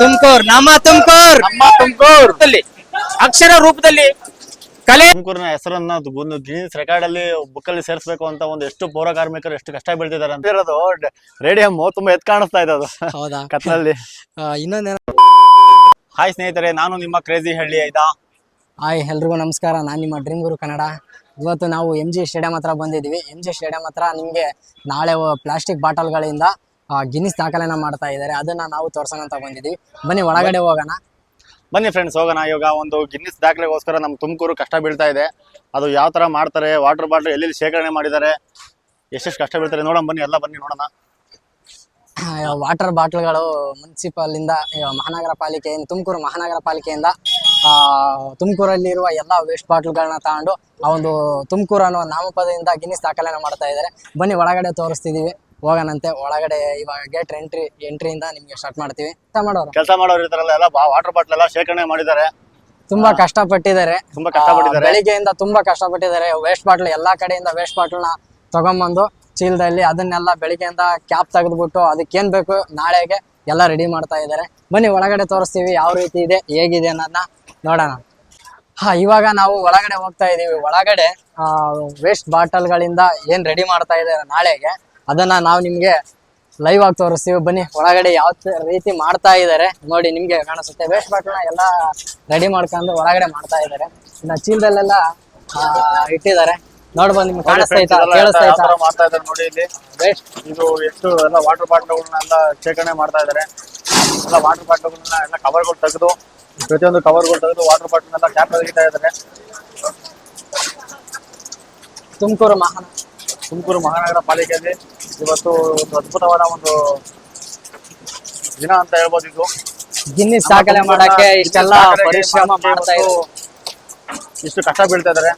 ತುಮಕೂರ್ ನಮ್ಮ ತುಮಕೂರ್. ನಮ್ಮ ತುಮಕೂರು. ರೂಪದಲ್ಲಿ ಅಕ್ಷರ ರೂಪದಲ್ಲಿ ಕಲೆ ತುಮಕೂರಿನ ಹೆಸರನ್ನ ಒಂದು ಗಿನ್ನಿಸ್ ರೆಕಾರ್ಡ್ ಅಲ್ಲಿ ಬುಕ್ ಅಲ್ಲಿ ಸೇರಿಸಬೇಕು ಅಂತ ಒಂದು ಎಷ್ಟು ಪೌರ ಕಾರ್ಮಿಕರು ಎಷ್ಟು ಕಷ್ಟ ಬೀಳ್ತಿದ್ದಾರೆ ಅಂತ ಇರೋದು. ರೇಡಿಯಂ ತುಂಬಾ ಎತ್ ಕಾಣಿಸ್ತಾ ಇದೆ ಅದು. ಹೌದಾ? ಕತ್ಲಲ್ಲಿ. ಇನ್ನೊಂದೇನ ಹಾಯ್ ಸ್ನೇಹಿತರೆ ನಾನು ನಿಮ್ಮ ಕ್ರೇಜಿ ಹಳ್ಳಿ ಆಯ್ತಾ ಹಾಯ್ ಎಲ್ರಿಗೂ ನಮಸ್ಕಾರ. ನಾನು ನಿಮ್ಮ ಡ್ರೀಮ್ ಗುರು ಕನ್ನಡ. ಇವತ್ತು ನಾವು ಎಂ ಜಿ ಸ್ಟೇಡಿಯಂ ಹತ್ರ ಬಂದಿದ್ದೀವಿ. ಎಂ ಜಿ ಸ್ಟೇಡಿಯಂ ಹತ್ರ ನಿಮಗೆ ನಾಳೆ ಪ್ಲಾಸ್ಟಿಕ್ ಬಾಟಲ್ಗಳಿಂದ ಗಿನ್ನಿಸ್ ದಾಖಲೆನ ಮಾಡ್ತಾ ಇದ್ದಾರೆ. ಅದನ್ನ ನಾವು ತೋರ್ಸೋಣ ಅಂತ ಬಂದಿದ್ದೀವಿ ಬನ್ನಿ ಒಳಗಡೆ ಹೋಗೋಣ. ಬನ್ನಿ ಫ್ರೆಂಡ್ಸ್ ಹೋಗೋಣ. ಇವಾಗ ಒಂದು ಗಿನ್ನಿಸ್ ದಾಖಲೆಗೋಸ್ಕರ ನಮ್ಮ ತುಮಕೂರು ಕಷ್ಟ ಬೀಳ್ತಾ ಇದೆ. ಅದು ಯಾವ ತರ ಮಾಡ್ತಾರೆ ವಾಟರ್ ಬಾಟಲ್ ಎಲ್ಲೆಲ್ಲಿ ಶೇಖರಣೆ ಮಾಡಿದ್ದಾರೆ ಎಷ್ಟೆಷ್ಟು ಕಷ್ಟ ಬೀಳ್ತಾರೆ ನೋಡೋಣ. ಬನ್ನಿ ಎಲ್ಲ ಬನ್ನಿ ನೋಡೋಣ. ವಾಟರ್ ಬಾಟಲ್ಗಳು ಮುನ್ಸಿಪಲ್ ಇಂದ ಆ, ಮಹಾನಗರ ಪಾಲಿಕೆಯಿಂದ ತುಮಕೂರು ಮಹಾನಗರ ಪಾಲಿಕೆಯಿಂದ ಆ, ತುಮಕೂರಲ್ಲಿರುವ ಎಲ್ಲ ವೇಸ್ಟ್ ಬಾಟ್ಲ್ಗಳನ್ನ ತಗೊಂಡು ಆ ಒಂದು ತುಮಕೂರು ಅನ್ನೋ ನಾಮಪದದಿಂದ ಗಿನ್ನಿಸ್ ದಾಖಲೆನ ಮಾಡ್ತಾ ಇದ್ದಾರೆ. ಬನ್ನಿ ಒಳಗಡೆ ತೋರಿಸ್ತಿದೀವಿ. ಹೋಗೋಣಂತೆ. ಒಳಗಡೆ ಇವಾಗ ಗೇಟ್ ಎಂಟ್ರಿ ಎಂಟ್ರಿಯಿಂದ ನಿಮ್ಗೆ ಸ್ಟಾರ್ಟ್ ಮಾಡ್ತೀವಿ. ಕೆಲಸ ಮಾಡೋರು. ಕೆಲಸ ಮಾಡೋರು ಇರ್ತಾರಲ್ಲ ಎಲ್ಲ ವಾಟರ್ ಬಾಟಲ್ ಎಲ್ಲ ಶೇಖರಣೆ ಮಾಡಿದ್ದಾರೆ. ತುಂಬಾ ಕಷ್ಟಪಟ್ಟಿದ್ದಾರೆ. ತುಂಬಾ ಕಷ್ಟಪಟ್ಟಿದ್ದಾರೆ. ಬೆಳಿಗ್ಗೆಯಿಂದ ತುಂಬಾ ಕಷ್ಟಪಟ್ಟಿದ್ದಾರೆ. ವೇಸ್ಟ್ ಬಾಟ್ಲ್ ಎಲ್ಲಾ ಕಡೆಯಿಂದ ವೇಸ್ಟ್ ಬಾಟ್ಲ್ನ ತಗೊಂಬಂದು ಚೀಲದಲ್ಲಿ ಅದನ್ನೆಲ್ಲ ಬೆಳಿಗ್ಗೆಯಿಂದ ಕ್ಯಾಪ್ ತೆಗೆದ್ಬಿಟ್ಟು ಅದಕ್ಕೇನ್ ಬೇಕು ನಾಳೆಗೆ ಎಲ್ಲ ರೆಡಿ ಮಾಡ್ತಾ ಇದ್ದಾರೆ. ಬನ್ನಿ ಒಳಗಡೆ ತೋರಿಸ್ತೀವಿ ಯಾವ ರೀತಿ ಇದೆ ಹೇಗಿದೆ ಅನ್ನೋದನ್ನ ನೋಡೋಣ. ಹಾ ಇವಾಗ ನಾವು ಒಳಗಡೆ ಹೋಗ್ತಾ ಇದೀವಿ. ಒಳಗಡೆ ವೇಸ್ಟ್ ಬಾಟಲ್ಗಳಿಂದ ಏನ್ ರೆಡಿ ಮಾಡ್ತಾ ಇದ್ದಾರೆ ನಾಳೆಗೆ. ಅದನ್ನ ನಾವು ನಿಮ್ಗೆ ಲೈವ್ ಆಗಿ ತೋರಿಸ್ತೀವಿ. ಬನ್ನಿ ಒಳಗಡೆ ಯಾವ ರೀತಿ ಮಾಡ್ತಾ ಇದ್ದಾರೆ ನೋಡಿ ನಿಮ್ಗೆ ಕಾಣಿಸುತ್ತೆ. ವೇಸ್ಟ್ ಬಾಟಲ್ನ ಎಲ್ಲ ರೆಡಿ ಮಾಡ್ಕೊಂಡು ಒಳಗಡೆ ಮಾಡ್ತಾ ಇದ್ದಾರೆ ಇನ್ನ ಚೀಲದಲ್ಲೆಲ್ಲ ಆ, ಇಟ್ಟಿದ್ದಾರೆ. ನೋಡ್ಬೋದು ನಿಮ್ಗೆ ಕಾಣಿಸ್ತಾ ಇತ್ತು? ಮಾಡ್ತಾ ಇದ್ದಾರೆ ನೋಡಿ ಇಲ್ಲಿ. ವೇಸ್ಟ್ ಇದು ಎಷ್ಟು ಎಲ್ಲ ವಾಟರ್ ಬಾಟ್ಲುಗಳನ್ನೆಲ್ಲ ಶೇಖರಣೆ ಮಾಡ್ತಾ ಇದ್ದಾರೆ ಎಲ್ಲ ವಾಟರ್ ಬಾಟಲ್ಗಳನ್ನ ಎಲ್ಲ ಕವರ್ಗಳು ತೆಗೆದು ಪ್ರತಿಯೊಂದು ಕವರ್ಗಳು ತೆಗೆದು ವಾಟರ್ ಬಾಟ್ಲನ್ನೆಲ್ಲ ಕ್ಯಾಪ್ ತೆಗಿತಾ ಇದ್ದಾರೆ ತುಮಕೂರು ಮಹಾನ ತುಮಕೂರು ಮಹಾನಗರ ಪಾಲಿಕೆಯಲ್ಲಿ. ಇವತ್ತು ಒಂದು ಅದ್ಭುತವಾದ ಒಂದು ದಿನ ಅಂತ ಹೇಳ್ಬೋದು ಇದು. ಗಿನ್ನಿಸ್ ದಾಖಲೆ ಮಾಡಕ್ಕೆ ಇಷ್ಟೆಲ್ಲ ಪರಿಶ್ರಮ ಮಾಡ್ತಾ ಇದ್ರು ಇಷ್ಟು ಕಷ್ಟ ಬೀಳ್ತಾ ಇದಾರೆ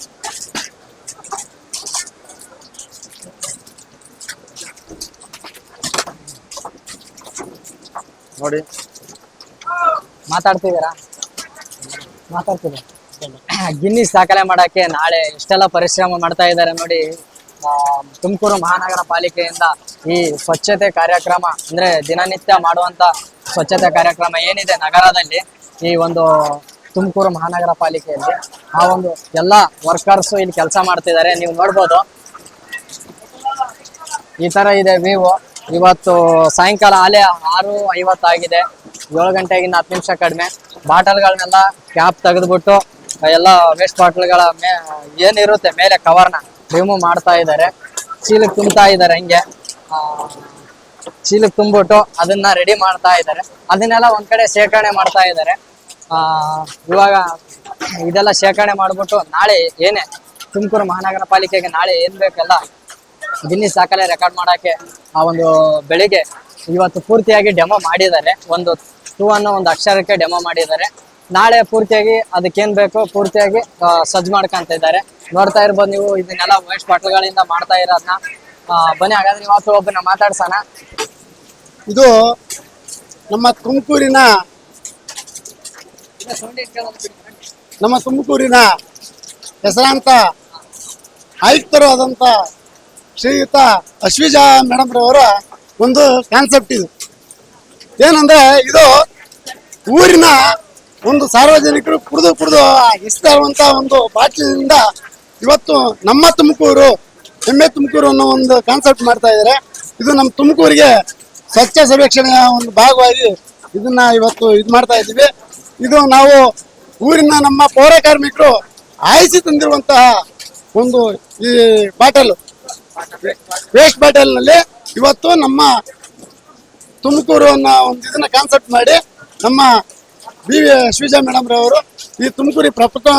ನೋಡಿ. ಮಾತಾಡ್ತಿದ್ದೀರಾ? ಮಾತಾಡ್ತಿದ್ದೀರಾ? ಗಿನ್ನಿಸ್ ದಾಖಲೆ ಮಾಡಕ್ಕೆ ನಾಳೆ ಇಷ್ಟೆಲ್ಲ ಪರಿಶ್ರಮ ಮಾಡ್ತಾ ಇದ್ದಾರೆ ನೋಡಿ. ತುಮಕೂರು ಮಹಾನಗರ ಪಾಲಿಕೆಯಿಂದ ಈ ಸ್ವಚ್ಛತೆ ಕಾರ್ಯಕ್ರಮ, ಅಂದ್ರೆ ದಿನನಿತ್ಯ ಮಾಡುವಂತ ಸ್ವಚ್ಛತೆ ಕಾರ್ಯಕ್ರಮ ಏನಿದೆ ನಗರದಲ್ಲಿ, ಈ ಒಂದು ತುಮಕೂರು ಮಹಾನಗರ ಪಾಲಿಕೆಯಲ್ಲಿ, ಆ ಒಂದು ಎಲ್ಲ ವರ್ಕರ್ಸ್ ಇಲ್ಲಿ ಕೆಲಸ ಮಾಡ್ತಿದ್ದಾರೆ, ನೀವು ನೋಡ್ಬೋದು. ಈ ತರ ಇದೆ ವಿವೋ ಇವತ್ತು ಸಾಯಂಕಾಲ ಆಲೆ ಆರು ಐವತ್ತಾಗಿದೆ ಏಳು ಗಂಟೆಗಿನ ಹತ್ತು ನಿಮಿಷ ಕಡಿಮೆ. ಬಾಟಲ್ಗಳನ್ನೆಲ್ಲ ಕ್ಯಾಪ್ ತೆಗೆದ್ಬಿಟ್ಟು, ಎಲ್ಲ ವೇಸ್ಟ್ ಬಾಟಲ್ಗಳ ಮೇ, ಏನಿರುತ್ತೆ, ಮೇಲೆ ಕವರ್ನ ರಿಮೂವ್ ಮಾಡ್ತಾ ಇದ್ದಾರೆ ಚೀಲಕ್ಕೆ ತುಂಬ್ತಾ ಇದ್ದಾರೆ ಹಂಗೆ. ಚೀಲಕ್ಕೆ ತುಂಬಿಟ್ಟು ಅದನ್ನ ರೆಡಿ ಮಾಡ್ತಾ ಇದ್ದಾರೆ ಅದನ್ನೆಲ್ಲ ಒಂದ್ ಕಡೆ ಶೇಖರಣೆ ಮಾಡ್ತಾ ಇದ್ದಾರೆ ಆ, ಇವಾಗ ಇದೆಲ್ಲ ಶೇಖರಣೆ ಮಾಡ್ಬಿಟ್ಟು ನಾಳೆ ಏನೇ ತುಮಕೂರು ಮಹಾನಗರ ಪಾಲಿಕೆಗೆ ನಾಳೆ ಏನ್ ಬೇಕಲ್ಲ, ಗಿನ್ನಿಸ್ ದಾಖಲೆ ರೆಕಾರ್ಡ್ ಮಾಡಕ್ಕೆ ಆ ಒಂದು ಬೆಳಿಗ್ಗೆ ಇವತ್ತು ಪೂರ್ತಿಯಾಗಿ ಡೆಮೋ ಮಾಡಿದ್ದಾರೆ. ಒಂದು ಟೂ ಅನ್ನೋ ಒಂದು ಅಕ್ಷರಕ್ಕೆ ಡೆಮೋ ಮಾಡಿದ್ದಾರೆ. ನಾಳೆ ಪೂರ್ತಿಯಾಗಿ ಅದಕ್ಕೇನ್ ಬೇಕು, ಪೂರ್ತಿಯಾಗಿ ಸಜ್ಜು ಮಾಡ್ಕೊಂತ ಇದ್ದಾರೆ. ನೋಡ್ತಾ ಇರ್ಬೋದು ನೀವು. ಇದನ್ನೆಲ್ಲ ವೇಸ್ಟ್ ಬಾಟಲ್ಗಳಿಂದ ಮಾಡ್ತಾ ಇರೋದನ್ನ ಬನ್ನಿ, ಹಾಗಾದ್ರೆ ಇವತ್ತು ಒಬ್ಬನ ಮಾತಾಡ್ಸೋಣ. ಇದು ನಮ್ಮ ತುಮಕೂರಿನ ನಮ್ಮ ತುಮಕೂರಿನ ಹೆಸರಾಂತ ಆಯುಕ್ತರು ಆದಂತ ಶ್ರೀಯುತ ಅಶ್ವಿಜಾ ಮೇಡಮ್ ರವರ ಒಂದು ಕಾನ್ಸೆಪ್ಟ್ ಇದು. ಏನಂದ್ರೆ ಇದು ಊರಿನ ಒಂದು ಸಾರ್ವಜನಿಕರು ಕುಡಿದು ಕುಡಿದು ಇರುವಂತ ಒಂದು ಬಾಟ್ಲಿನಿಂದ ಇವತ್ತು ನಮ್ಮ ತುಮಕೂರು ಹೆಮ್ಮೆ ತುಮಕೂರು ಅನ್ನೋ ಒಂದು ಕಾನ್ಸೆಪ್ಟ್ ಮಾಡ್ತಾ ಇದ್ದಾರೆ ಇದು ನಮ್ಮ ತುಮಕೂರಿಗೆ ಸ್ವಚ್ಛ ಸರ್ವೇಕ್ಷಣೆಯ ಒಂದು ಭಾಗವಾಗಿ ಇದನ್ನ ಇವತ್ತು ಇದು ಮಾಡ್ತಾ ಇದ್ದೀವಿ. ಇದು ನಾವು ಊರಿನ ನಮ್ಮ ಪೌರ ಕಾರ್ಮಿಕರು ಆಯಿಸಿ ತಂದಿರುವಂತಹ ಒಂದು ಈ ಬಾಟಲ್. ವೇಸ್ಟ್ ಬಾಟಲ್ನಲ್ಲಿ ಇವತ್ತು ನಮ್ಮ ತುಮಕೂರು ಅನ್ನೋ ಒಂದು ಇದನ್ನ ಕಾನ್ಸೆಪ್ಟ್ ಮಾಡಿ ನಮ್ಮ ಬಿ ವಿ ಮೇಡಮ್ ರವರು ಈ ತುಮಕೂರಿ ಪ್ರಪ್ರಥಮ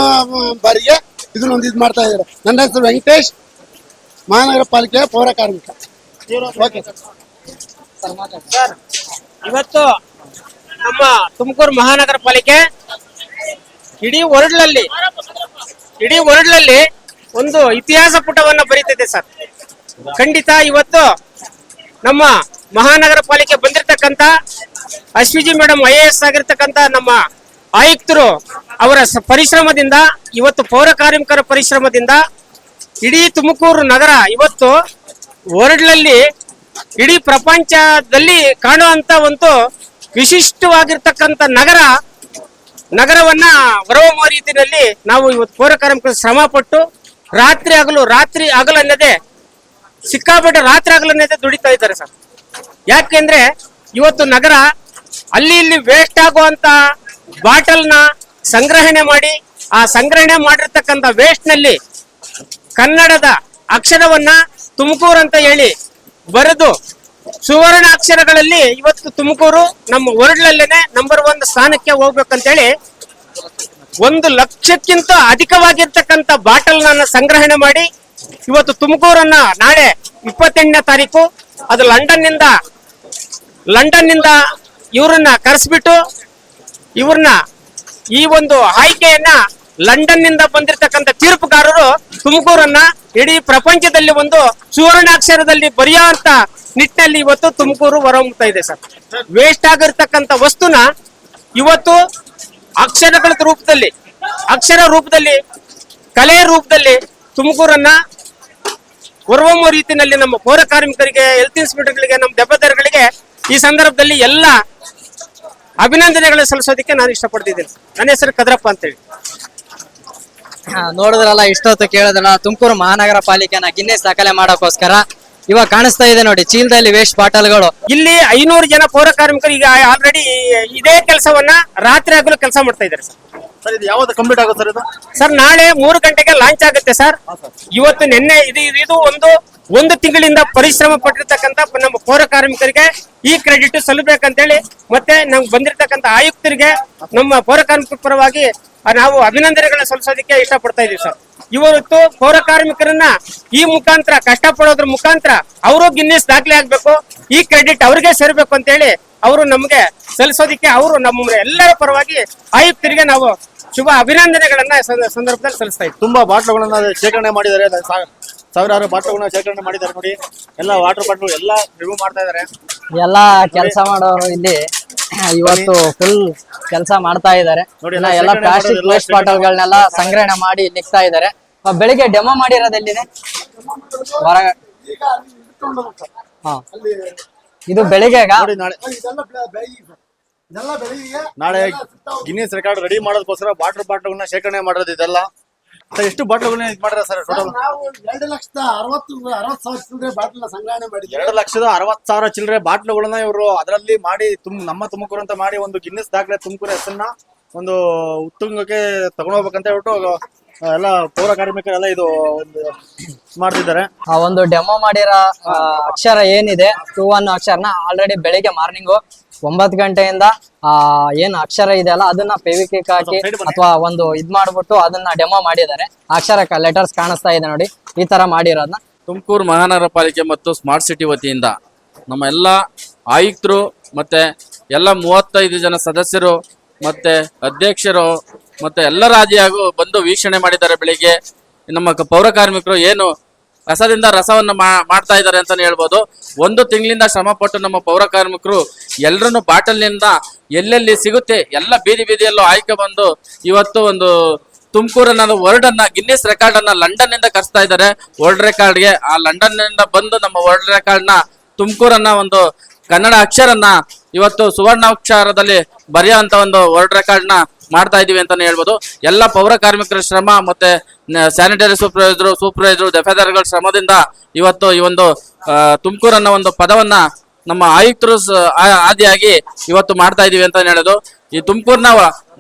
ಬಾರಿಗೆ ಇದನ್ನೊಂದು ಇದು ಮಾಡ್ತಾ ಇದ್ದಾರೆ. ನನ್ನ ಹೆಸರು ವೆಂಕಟೇಶ್, ಮಹಾನಗರ ಪಾಲಿಕೆಯ ಪೌರ ಕಾರ್ಮಿಕ. ಓಕೆ. ಸರ್, ಇವತ್ತು ನಮ್ಮ ತುಮಕೂರು ಮಹಾನಗರ ಪಾಲಿಕೆ ಇಡೀ ವರ್ಡ್ಲಲ್ಲಿ ಇಡೀ ವರ್ಡ್ಲಲ್ಲಿ ಒಂದು ಇತಿಹಾಸ ಪುಟವನ್ನ ಬರೀತಿದೆ ಸರ್. ಖಂಡಿತ ಇವತ್ತು ನಮ್ಮ ಮಹಾನಗರ ಪಾಲಿಕೆ ಬಂದಿರತಕ್ಕಂತ Ashwiji madam I A S ಆಗಿರ್ತಕ್ಕಂತ ನಮ್ಮ ಆಯುಕ್ತರು ಅವರ ಪರಿಶ್ರಮದಿಂದ, ಇವತ್ತು ಪೌರ ಕಾರ್ಮಿಕರ ಪರಿಶ್ರಮದಿಂದ ಇಡೀ ತುಮಕೂರು ನಗರ ಇವತ್ತು ವರ್ಲ್ಡ್ನಲ್ಲಿ ಇಡೀ ಪ್ರಪಂಚದಲ್ಲಿ ಕಾಣುವಂತ ಒಂದು ವಿಶಿಷ್ಟವಾಗಿರ್ತಕ್ಕಂಥ ನಗರ, ನಗರವನ್ನ ಹೊರಹೊಮ್ಮುವ ರೀತಿಯಲ್ಲಿ ನಾವು ಇವತ್ತು ಪೌರ ಕಾರ್ಮಿಕರು ಶ್ರಮ ಪಟ್ಟು ರಾತ್ರಿ ಹಗಲು ರಾತ್ರಿ ಹಗಲನ್ನದೇ ಸಿಕ್ಕಾಪಟ್ಟೆ ರಾತ್ರಿ ದುಡಿತಾ ಇದ್ದಾರೆ ಸರ್. ಯಾಕೆಂದ್ರೆ ಇವತ್ತು ನಗರ ಅಲ್ಲಿ ಇಲ್ಲಿ ವೇಸ್ಟ್ ಆಗುವಂತ ಬಾಟಲ್ನ ಸಂಗ್ರಹಣೆ ಮಾಡಿ, ಆ ಸಂಗ್ರಹಣೆ ಮಾಡಿರ್ತಕ್ಕಂಥ ವೇಸ್ಟ್ನಲ್ಲಿ ಕನ್ನಡದ ಅಕ್ಷರವನ್ನ ತುಮಕೂರು ಅಂತ ಹೇಳಿ ಬರೆದು ಸುವರ್ಣ ಅಕ್ಷರಗಳಲ್ಲಿ ಇವತ್ತು ತುಮಕೂರು ನಮ್ಮ ವರ್ಲ್ಡ್ನಲ್ಲೇನೆ ನಂಬರ್ ಒನ್ ಸ್ಥಾನಕ್ಕೆ ಹೋಗ್ಬೇಕಂತೇಳಿ ಒಂದು ಲಕ್ಷಕ್ಕಿಂತ ಅಧಿಕವಾಗಿರ್ತಕ್ಕಂಥ ಬಾಟಲ್ನ ಸಂಗ್ರಹಣೆ ಮಾಡಿ ಇವತ್ತು ತುಮಕೂರನ್ನ ನಾಳೆ ಇಪ್ಪತ್ತೆಂಟನೇ ತಾರೀಕು ಅದು ಲಂಡನ್ನಿಂದ ಲಂಡನ್ನಿಂದ ಇವ್ರನ್ನ ಕರೆಸ್ಬಿಟ್ಟು ಇವ್ರನ್ನ ಈ ಒಂದು ಆಯ್ಕೆಯನ್ನ ಲಂಡನ್ನಿಂದ ಬಂದಿರತಕ್ಕಂಥ ತೀರ್ಪುಗಾರರು ತುಮಕೂರನ್ನ ಇಡೀ ಪ್ರಪಂಚದಲ್ಲಿ ಒಂದು ಸುವರ್ಣಾಕ್ಷರದಲ್ಲಿ ಬರೆಯುವಂತ ನಿಟ್ಟಿನಲ್ಲಿ ಇವತ್ತು ತುಮಕೂರು ಹೊರಹೊಮ್ಮುತ್ತಾ ಇದೆ ಸರ್. ವೇಸ್ಟ್ ಆಗಿರ್ತಕ್ಕಂಥ ವಸ್ತುನ ಇವತ್ತು ಅಕ್ಷರಗಳ ರೂಪದಲ್ಲಿ, ಅಕ್ಷರ ರೂಪದಲ್ಲಿ, ಕಲೆಯ ರೂಪದಲ್ಲಿ ತುಮಕೂರನ್ನ ಹೊರಹೊಮ್ಮುವ ರೀತಿಯಲ್ಲಿ ನಮ್ಮ ಪೌರ ಕಾರ್ಮಿಕರಿಗೆ ಹೆಲ್ತ್ ಇನ್ಸ್ಪೆಕ್ಟರ್ಗಳಿಗೆ ನಮ್ಮ ದೆಬ್ಬದಾರಗಳಿಗೆ ಈ ಸಂದರ್ಭದಲ್ಲಿ ಎಲ್ಲ ಅಭಿನಂದನೆಗಳನ್ನು ಸಲ್ಲಿಸೋದಕ್ಕೆ ನಾನು ಇಷ್ಟಪಡ್ತಿದ್ದೀನಿ. ನನ್ನ ಹೆಸರು ಕದ್ರಪ್ಪ ಅಂತೇಳಿ. ಹೇಳಿ ನೋಡಿದ್ರಲ್ಲ ಇಷ್ಟೊತ್ತು ಕೇಳಿದ್ರಲ್ಲ ತುಮಕೂರು ಮಹಾನಗರ ಪಾಲಿಕೆನ ಗಿನ್ನೆಸ್ ದಾಖಲೆ ಮಾಡೋಕ್ಕೋಸ್ಕರ ಇವಾಗ ಕಾಣಿಸ್ತಾ ಇದೆ ನೋಡಿ ಚೀಲದಲ್ಲಿ ವೇಸ್ಟ್ ಬಾಟಲ್ಗಳು. ಇಲ್ಲಿ ಐನೂರು ಜನ ಪೌರ ಕಾರ್ಮಿಕರು ಈಗ ಆಲ್ರೆಡಿ ಇದೇ ಕೆಲಸವನ್ನ ರಾತ್ರಿ ಆಗಲು ಕೆಲಸ ಮಾಡ್ತಾ ಇದ್ದಾರೆ ಸರ್. ಸರ್ ಇದು ಯಾವಾಗ ಕಂಪ್ಲೀಟ್ ಆಗುತ್ತೆ ಸರ್ ಇದು? ಸರ್ ನಾಳೆ ಮೂರು ಗಂಟೆಗೆ ಲಾಂಚ್ ಆಗುತ್ತೆ ಸರ್. ಇವತ್ತು ನಿನ್ನೆ ಇದು ಇದು ಒಂದು ಒಂದು ತಿಂಗಳಿಂದ ಪರಿಶ್ರಮ ಪಟ್ಟಿರ್ತಕ್ಕಂಥ ನಮ್ಮ ಪೌರ ಕಾರ್ಮಿಕರಿಗೆ ಈ ಕ್ರೆಡಿಟ್ ಸಲ್ಲಬೇಕಂತೇಳಿ ಮತ್ತೆ ನಮ್ಗೆ ಬಂದಿರತಕ್ಕಂಥ ಆಯುಕ್ತರಿಗೆ ನಮ್ಮ ಪೌರ ಕಾರ್ಮಿಕರ ಪರವಾಗಿ ನಾವು ಅಭಿನಂದನೆಗಳನ್ನ ಸಲ್ಲಿಸೋದಕ್ಕೆ ಇಷ್ಟಪಡ್ತಾ ಇದೀವಿ ಸರ್. ಇವತ್ತು ಪೌರ ಕಾರ್ಮಿಕರನ್ನ ಈ ಮುಖಾಂತರ ಕಷ್ಟಪಡೋದ್ರ ಮುಖಾಂತರ ಅವರು ಗಿನ್ನಿಸ್ ದಾಖಲೆ ಆಗ್ಬೇಕು. ಈ ಕ್ರೆಡಿಟ್ ಅವ್ರಿಗೆ ಸೇರ್ಬೇಕು ಅಂತೇಳಿ ಅವರು ನಮ್ಗೆ ಸಲ್ಲಿಸೋದಿಕ್ಕೆ ಅವರು ನಮ್ಮ ಎಲ್ಲರ ಪರವಾಗಿ ಆಯುಕ್ತರಿಗೆ ನಾವು ಶುಭ ಅಭಿನಂದನೆಗಳನ್ನ ಸಂದರ್ಭದಲ್ಲಿ ಸಲ್ಲಿಸ್ತಾ ಇದ್ದೀವಿ ತುಂಬಾ ಬಾಟ್ಲುಗಳನ್ನ ಶೇಖರಣೆ ಮಾಡಿದ್ದಾರೆ. ಸಾವಿರಾರು ಬಾಟ್ಲುಗಳನ್ನ ಶೇಖರಣೆ ಮಾಡಿದ್ದಾರೆ ನೋಡಿ. ಎಲ್ಲ ವಾಟರ್ ಬಾಟ್ಲು ಎಲ್ಲ ರಿವ್ಯೂ ಮಾಡ್ತಾ ಇದ್ದಾರೆ. ಎಲ್ಲಾ ಕೆಲಸ ಮಾಡೋರು ಇಲ್ಲಿ ಇವತ್ತು ಫುಲ್ ಕೆಲಸ ಮಾಡ್ತಾ ಇದ್ದಾರೆ. ಎಲ್ಲ ಪ್ಲಾಸ್ಟಿಕ್ ವೇಸ್ಟ್ ಬಾಟಲ್ಗಳನ್ನೆಲ್ಲ ಸಂಗ್ರಹಣೆ ಮಾಡಿ ನಿಗ್ತಾ ಇದ್ದಾರೆ. ಬೆಳಿಗ್ಗೆ ಡೆಮೋ ಮಾಡಿರೋದು ಹೊರ. ಹಾ. ಇದು ಬೆಳಿಗ್ಗೆ ನೋಡಿ ನಾಳೆ ಗಿನ್ನಿಸ್ ರೆಕಾರ್ಡ್ ರೆಡಿ ಮಾಡೋದಕ್ಕೋಸ್ಕರ ವಾಟರ್ ಬಾಟ್ಲ್ಗಳನ್ನ ಶೇಖರಣೆ ಮಾಡೋದು ಇದೆಲ್ಲ. ಎಷ್ಟು ಬಾಟ್ಲುಗಳನ್ನ ಇದು ಮಾಡ್ರ ಸರ್ ಟೋಟಲ್ ನಾವು ಎರಡು ಲಕ್ಷದ ಅರವತ್ತು ಅರವತ್ತು ಸಾವಿರ ಚಿಲ್ಲರೆ ಬಾಟ್ಲ ಸಂಗ್ರಹಣೆ ಮಾಡಿದ್ವಿ. ಎರಡು ಲಕ್ಷದ ಅರವತ್ ಸಾವಿರ ಚಿಲ್ಲರೆ ಬಾಟ್ಲುಗಳನ್ನ ಇವರು ಅದರಲ್ಲಿ ಮಾಡಿ ತುಮ್ ನಮ್ಮ ತುಮಕೂರು ಅಂತ ಮಾಡಿ ಒಂದು ಗಿನ್ನಿಸ್ ದಾಖಲೆ ತುಮಕೂರು ಹೆಸರನ್ನ ಒಂದು ಉತ್ತುಂಗಕ್ಕೆ ತಗೊಂಡೋಗ್ಬೇಕಂತ ಹೇಳ್ಬಿಟ್ಟು ಎಲ್ಲ ಪೌರ ಕಾರ್ಮಿಕರೆಲ್ಲ ಇದು ಒಂದು ಮಾಡ್ತಿದ್ದಾರೆ. ಆ ಒಂದು ಡೆಮೋ ಮಾಡಿರೋ ಆ, ಅಕ್ಷರ ಏನಿದೆ? ಟೂ ಒನ್ ಅಕ್ಷರನ ಆಲ್ರೆಡಿ ಬೆಳಿಗ್ಗೆ ಮಾರ್ನಿಂಗು ಒಂಬತ್ತು ಗಂಟೆಯಿಂದ ಆ ಏನು ಅಕ್ಷರ ಇದೆಯಲ್ಲ ಅದನ್ನ ಫೆವಿಕ್ವಿಕ್ ಹಾಕಿ ಅಥವಾ ಒಂದು ಇದ್ ಮಾಡ್ಬಿಟ್ಟು ಅದನ್ನ ಡೆಮೋ ಮಾಡಿದ್ದಾರೆ. ಅಕ್ಷರ ಲೆಟರ್ಸ್ ಕಾಣಿಸ್ತಾ ಇದೆ ನೋಡಿ ಈ ತರ ಮಾಡಿರೋದನ್ನ ತುಮಕೂರು ಮಹಾನಗರ ಪಾಲಿಕೆ ಮತ್ತು ಸ್ಮಾರ್ಟ್ ಸಿಟಿ ವತಿಯಿಂದ ನಮ್ಮ ಎಲ್ಲ ಆಯುಕ್ತರು ಮತ್ತೆ ಎಲ್ಲ ಮೂವತ್ತೈದು ಜನ ಸದಸ್ಯರು ಮತ್ತೆ ಅಧ್ಯಕ್ಷರು ಮತ್ತೆ ಎಲ್ಲ ರಾಜಿಯಾಗೂ ಬಂದು ವೀಕ್ಷಣೆ ಮಾಡಿದ್ದಾರೆ ಬೆಳಿಗ್ಗೆ. ನಮ್ಮ ಪೌರ ಕಾರ್ಮಿಕರು ಏನು ರಸದಿಂದ ರಸವನ್ನು ಮಾಡ್ತಾ ಇದ್ದಾರೆ ಅಂತಾನೆ ಹೇಳ್ಬೋದು. ಒಂದು ತಿಂಗಳಿಂದ ಶ್ರಮ ಪಟ್ಟು ನಮ್ಮ ಪೌರ ಕಾರ್ಮಿಕರು ಎಲ್ಲರನ್ನು ಬಾಟಲ್ನಿಂದ ಎಲ್ಲೆಲ್ಲಿ ಸಿಗುತ್ತೆ ಎಲ್ಲ ಬೀದಿ ಬೀದಿಯಲ್ಲೂ ಆಯ್ಕೆ ಬಂದು ಇವತ್ತು ಒಂದು ತುಮಕೂರನ್ನ ವರ್ಲ್ಡ್ ಅನ್ನ ಗಿನ್ನಿಸ್ ರೆಕಾರ್ಡ್ ಅನ್ನ ಲಂಡನ್ನಿಂದ ಕರ್ಸ್ತಾ ಇದ್ದಾರೆ. ವರ್ಲ್ಡ್ ರೆಕಾರ್ಡ್ಗೆ ಆ ಲಂಡನ್ನಿಂದ ಬಂದು ನಮ್ಮ ವರ್ಲ್ಡ್ ರೆಕಾರ್ಡ್ನ ತುಮಕೂರನ್ನ ಒಂದು ಕನ್ನಡ ಅಕ್ಷರನ್ನ ಇವತ್ತು ಸುವರ್ಣ ಅಕ್ಷರದಲ್ಲಿ ಬರೆಯುವಂತ ಒಂದು ವರ್ಲ್ಡ್ ರೆಕಾರ್ಡ್ ಮಾಡ್ತಾ ಇದೀವಿ ಅಂತಾನೆ ಹೇಳ್ಬೋದು. ಎಲ್ಲ ಪೌರ ಕಾರ್ಮಿಕರ ಶ್ರಮ ಮತ್ತೆ ಸ್ಯಾನಿಟರಿ ಸೂಪರ್ವೈಸರು ಸೂಪರ್ವೈಸರು ದಫೆದಾರ್ಗಳ ಶ್ರಮದಿಂದ ಇವತ್ತು ಈ ಒಂದು ತುಮಕೂರನ್ನ ಒಂದು ಪದವನ್ನ ನಮ್ಮ ಆಯುಕ್ತರು ಆದಿಯಾಗಿ ಇವತ್ತು ಮಾಡ್ತಾ ಇದೀವಿ ಅಂತಾನೆ ಹೇಳೋದು. ಈ ತುಮಕೂರ್ನ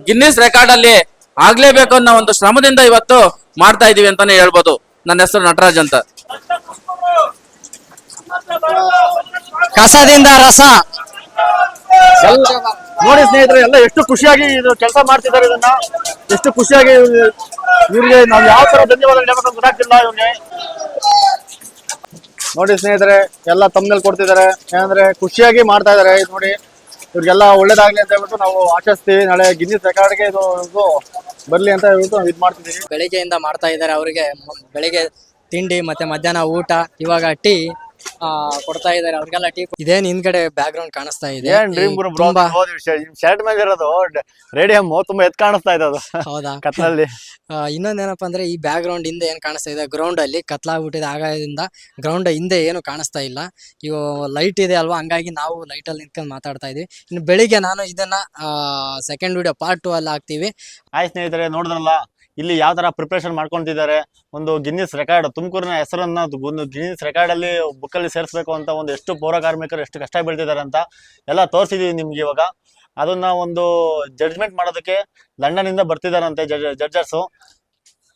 ಗಿನ್ನಿಸ್ ರೆಕಾರ್ಡ್ ಅಲ್ಲಿ ಆಗ್ಲೇಬೇಕು ಅನ್ನೋ ಒಂದು ಶ್ರಮದಿಂದ ಇವತ್ತು ಮಾಡ್ತಾ ಇದೀವಿ ಅಂತಾನೆ ಹೇಳ್ಬೋದು. ನನ್ನ ಹೆಸರು ನಟರಾಜ್ ಅಂತ. ಕಸದಿಂದ ರಸ. ಎಲ್ಲ ನೋಡಿ ಸ್ನೇಹಿತರೆ, ಎಲ್ಲ ಎಷ್ಟು ಖುಷಿಯಾಗಿ ಇದು ಕೆಲಸ ಮಾಡ್ತಿದ್ದಾರೆ ಇದನ್ನ. ಎಷ್ಟು ಖುಷಿಯಾಗಿ ಇವ್ರು- ಇವ್ರಿಗೆ ನಾವು ಯಾವ ತರ ಧನ್ಯವಾದ ಹೇಳ್ಬೇಕಂತ ಗೊತ್ತಾಗ್ತಿಲ್ಲ ಇವ್ರಿಗೆ. ನೋಡಿ ಸ್ನೇಹಿತರೆ, ಎಲ್ಲ ತಮ್ಮಲ್ಲಿ ಕೊಡ್ತಿದ್ದಾರೆ. ಏನಂದ್ರೆ, ಖುಷಿಯಾಗಿ ಮಾಡ್ತಾ ಇದಾರೆ ಇದು ನೋಡಿ, ಇವ್ರಿಗೆಲ್ಲ ಒಳ್ಳೇದಾಗ್ಲಿ ಅಂತ ಹೇಳ್ಬಿಟ್ಟು ನಾವು ಆಚರಿಸ್ತೀವಿ ನಾಳೆ ಗಿನ್ನಿಸ್ ರೆಕಾರ್ಡ್ಗೆ ಇದು ಬರ್ಲಿ ಅಂತ ಹೇಳ್ಬಿಟ್ಟು ಇದು ಮಾಡ್ತಿದ್ದೀವಿ ಬೆಳಿಗ್ಗೆಯಿಂದ ಮಾಡ್ತಾ ಇದ್ದಾರೆ ಅವರಿಗೆ. ಬೆಳಿಗ್ಗೆ ತಿಂಡಿ ಮತ್ತೆ ಮಧ್ಯಾಹ್ನ ಊಟ, ಇವಾಗ ಟೀ. ಕೊಡ್ತಾ ಇದಾರೆ ಅವ್ರಿಗೆಲ್ಲ ಟೀ ಇದೇನ್ ಹಿಂದ್ಗಡೆ ಬ್ಯಾಕ್ ಗ್ರೌಂಡ್ ಕಾಣಿಸ್ತಾ ಇದೆ. ಏನ್ ಡ್ರೀಮ್ ಗುರು ಈ ತುಂಬಾ ಶರ್ಟ್ ಮ್ಯಾಗ ಇರೋದು ರೇಡಿಯಮ್ ತುಂಬಾ ಎತ್ ಕಾಣಿಸ್ತಾ ಇದೆ ಅದು. ಹೌದಾ? ಕತ್ಲಲ್ಲಿ. ಇನ್ನೊಂದ್ ಇನ್ನೊಂದೇನಪ್ಪ ಅಂದ್ರೆ ಈ ಬ್ಯಾಕ್ ಗ್ರೌಂಡ್ ಹಿಂದೆ ಏನ್ ಕಾಣಿಸ್ತಾ ಇದೆ? ಗ್ರೌಂಡ್ ಅಲ್ಲಿ ಕತ್ಲಾಗ್ಬಿಟ್ಟಿದೆ. ಆಗಾಯದಿಂದ ಗ್ರೌಂಡ್ ಹಿಂದೆ ಏನು ಕಾಣಿಸ್ತಾ ಇಲ್ಲ. ಇವು ಲೈಟ್ ಇದೆ ಅಲ್ವಾ? ಹಂಗಾಗಿ ನಾವು ಲೈಟ್ ಅಲ್ಲಿ ನಿಂತ್ಕೊಂಡು ಮಾತಾಡ್ತಾ ಇದೀವಿ. ಇನ್ನು ಬೆಳಿಗ್ಗೆ ನಾನು ಇದನ್ನ ಸೆಕೆಂಡ್ ವಿಡಿಯೋ ಪಾರ್ಟ್ ಟೂ ಅಲ್ಲಿ ಹಾಕ್ತೀವಿ. ಆಯ್ತು ಸ್ನೇಹಿತರೆ ನೋಡಿದ್ರಲ್ಲ? ಇಲ್ಲಿ ಯಾವ ತರ ಪ್ರಿಪ್ರೇಷನ್ ಮಾಡ್ಕೊಂತಿದ್ದಾರೆ ಒಂದು ಗಿನ್ನಿಸ್ ರೆಕಾರ್ಡ್ ತುಮಕೂರಿನ ಹೆಸರನ್ನ ಒಂದು ಗಿನ್ನಿಸ್ ರೆಕಾರ್ಡ್ ಅಲ್ಲಿ ಬುಕ್ ಅಲ್ಲಿ ಸೇರಿಸಬೇಕು ಅಂತ ಒಂದು ಎಷ್ಟು ಪೌರ ಕಾರ್ಮಿಕರು ಎಷ್ಟು ಕಷ್ಟ ಬೀಳ್ತಿದ್ದಾರೆ ಅಂತ ಎಲ್ಲ ತೋರಿಸಿದೀವಿ ನಿಮ್ಗೆ ಇವಾಗ. ಅದನ್ನ ಒಂದು ಜಡ್ಜ್ಮೆಂಟ್ ಮಾಡೋದಕ್ಕೆ ಲಂಡನ್ ಇಂದ ಬರ್ತಿದಾರಂತೆ ಜಡ್ಜರ್ಸು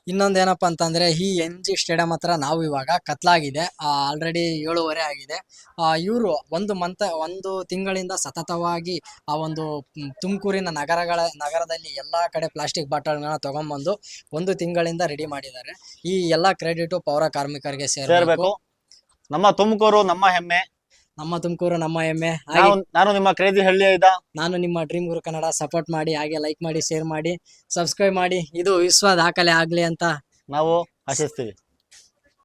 ಇನ್ನೊಂದು ಏನಪ್ಪಾ ಅಂತಂದ್ರೆ, ಈ ಎನ್ ಜಿ ಸ್ಟೇಡಿಯಂ ಹತ್ರ ನಾವು ಇವಾಗ ಕತ್ಲಾಗಿದೆ. ಆಲ್ರೆಡಿ ಏಳುವರೆ ಆಗಿದೆ. ಇವರು ಒಂದು ಮಂತ್, ಒಂದು ತಿಂಗಳಿಂದ ಸತತವಾಗಿ ಆ ಒಂದು ತುಮಕೂರಿನ ನಗರಗಳ, ನಗರದಲ್ಲಿ ಎಲ್ಲಾ ಕಡೆ ಪ್ಲಾಸ್ಟಿಕ್ ಬಾಟಲ್ಗಳನ್ನ ತಗೊಂಡ್ಬಂದು ಒಂದು ತಿಂಗಳಿಂದ ರೆಡಿ ಮಾಡಿದ್ದಾರೆ. ಈ ಎಲ್ಲಾ ಕ್ರೆಡಿಟ್ ಪೌರ ಕಾರ್ಮಿಕರಿಗೆ ಸೇರ್ಬೇಕು. ನಮ್ಮ ತುಮಕೂರು, ನಮ್ಮ ಹೆಮ್ಮೆ. ನಮ್ಮ ತುಮಕೂರು ನಮ್ಮ ಹೆಮ್ಮೆ ಹಾಗೆ ನಾವು ನಾನು ನಿಮ್ಮ ಕ್ರೇಜಿ ಹಳ್ಳಿ ಇದ್ದ. ನಾನು ನಿಮ್ಮ ಡ್ರೀಮ್ ಗುರು ಕನ್ನಡ ಸಪೋರ್ಟ್ ಮಾಡಿ ಹಾಗೆ ಲೈಕ್ ಮಾಡಿ ಶೇರ್ ಮಾಡಿ ಸಬ್ಸ್ಕ್ರೈಬ್ ಮಾಡಿ. ಇದು ವಿಶ್ವ ದಾಖಲೆ ಆಗ್ಲಿ ಅಂತ ನಾವು ಆಶಿಸ್ತೀವಿ.